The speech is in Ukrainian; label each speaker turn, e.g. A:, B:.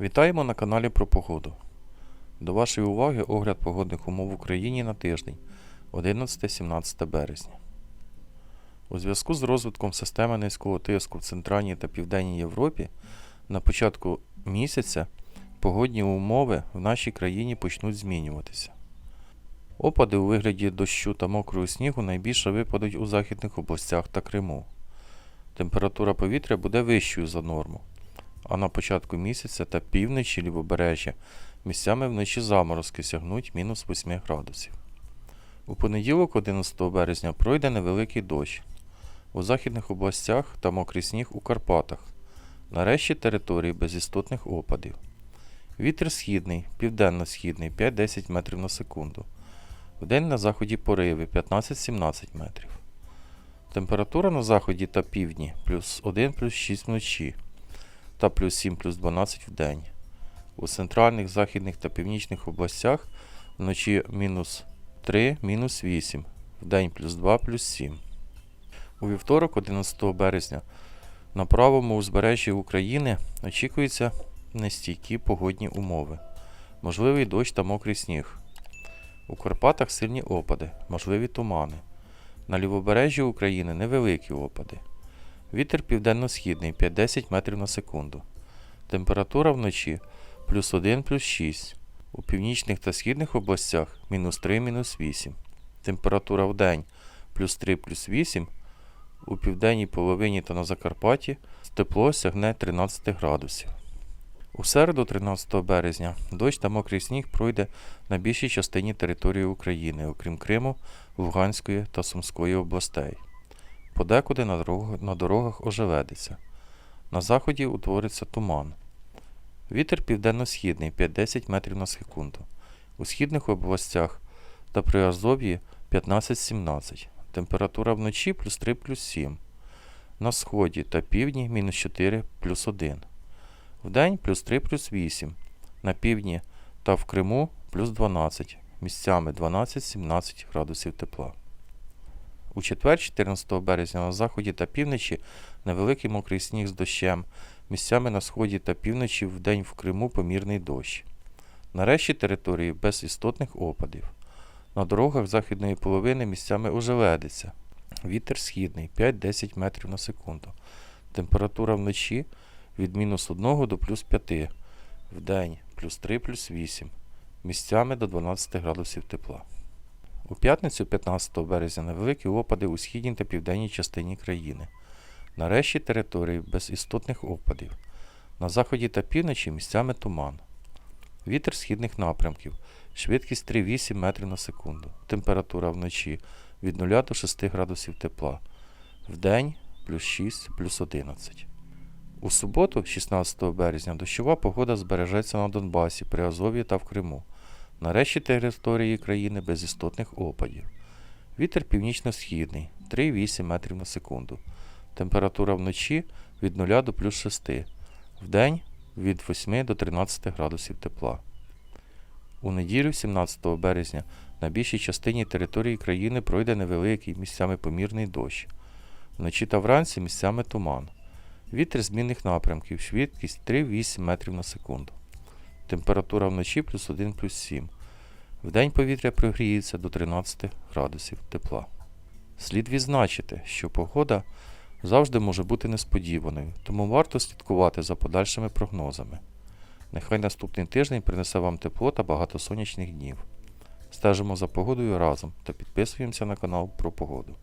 A: Вітаємо на каналі про погоду. До вашої уваги огляд погодних умов в Україні на тиждень 11-17 березня. У зв'язку з розвитком системи низького тиску в Центральній та Південній Європі на початку місяця погодні умови в нашій країні почнуть змінюватися. Опади у вигляді дощу та мокрого снігу найбільше випадуть у західних областях та Криму. Температура повітря буде вищою за норму а на початку місяця та півночі лівобережжя місцями вночі заморозки сягнуть мінус 8 градусів. У понеділок, 11 березня, пройде невеликий дощ. У західних областях та мокрий сніг у Карпатах. Нарешті території без істотних опадів. Вітер східний, південно-східний 5-10 метрів на секунду. Вдень на заході пориви 15-17 метрів. Температура на заході та півдні плюс 1 плюс 6 вночі та плюс 7 плюс 12 в день. У центральних, західних та північних областях вночі мінус 3, мінус 8, в день плюс 2 плюс 7. У вівторок, 11 березня, на правому узбережжі України очікуються нестійкі погодні умови. Можливий дощ та мокрий сніг. У Карпатах сильні опади, можливі тумани. На лівобережжі України невеликі опади. Вітер південно-східний 5-10 метрів на секунду. Температура вночі плюс 1 плюс 6. У північних та східних областях мінус 3 мінус 8. Температура в день плюс 3 плюс 8. У південній половині та на Закарпатті тепло сягне 13 градусів. У середу, 13 березня, дощ та мокрий сніг пройде на більшій частині території України, окрім Криму, Луганської та Сумської областей. Подекуди на дорогах, на дорогах ожеледиться. На заході утвориться туман. Вітер південно-східний 5-10 метрів на секунду. У східних областях та при Азов'ї 15-17. Температура вночі плюс 3 плюс 7. На сході та півдні мінус 4 плюс 1. Вдень плюс 3 плюс 8. На півдні та в Криму плюс 12. Місцями 12-17 градусів тепла. У четвер, 14 березня, на заході та півночі невеликий мокрий сніг з дощем. Місцями на сході та півночі вдень в Криму помірний дощ. Нарешті території без істотних опадів. На дорогах західної половини місцями ожеледиться. Вітер східний 5-10 метрів на секунду. Температура вночі від мінус 1 до плюс 5. Вдень плюс 3 плюс 8. Місцями до 12 градусів тепла. У п'ятницю, 15 березня, невеликі опади у східній та південній частині країни. Нарешті території без істотних опадів. На заході та півночі місцями туман. Вітер східних напрямків. Швидкість 3,8 метрів на секунду. Температура вночі від 0 до 6 градусів тепла. Вдень плюс 6 плюс 11. У суботу, 16 березня, дощова погода збережеться на Донбасі, при Азові та в Криму. Нарешті території країни без істотних опадів. Вітер північно-східний 3,8 метрів на секунду. Температура вночі від 0 до плюс 6. Вдень від 8 до 13 градусів тепла. У неділю, 17 березня, на більшій частині території країни пройде невеликий місцями помірний дощ. Вночі та вранці місцями туман. Вітер змінних напрямків, швидкість 3,8 метрів на секунду. Температура вночі плюс 1 плюс 7. Вдень повітря прогріється до 13 градусів тепла. Слід відзначити, що погода завжди може бути несподіваною, тому варто слідкувати за подальшими прогнозами. Нехай наступний тиждень принесе вам тепло та багато сонячних днів. Стежимо за погодою разом та підписуємося на канал про погоду.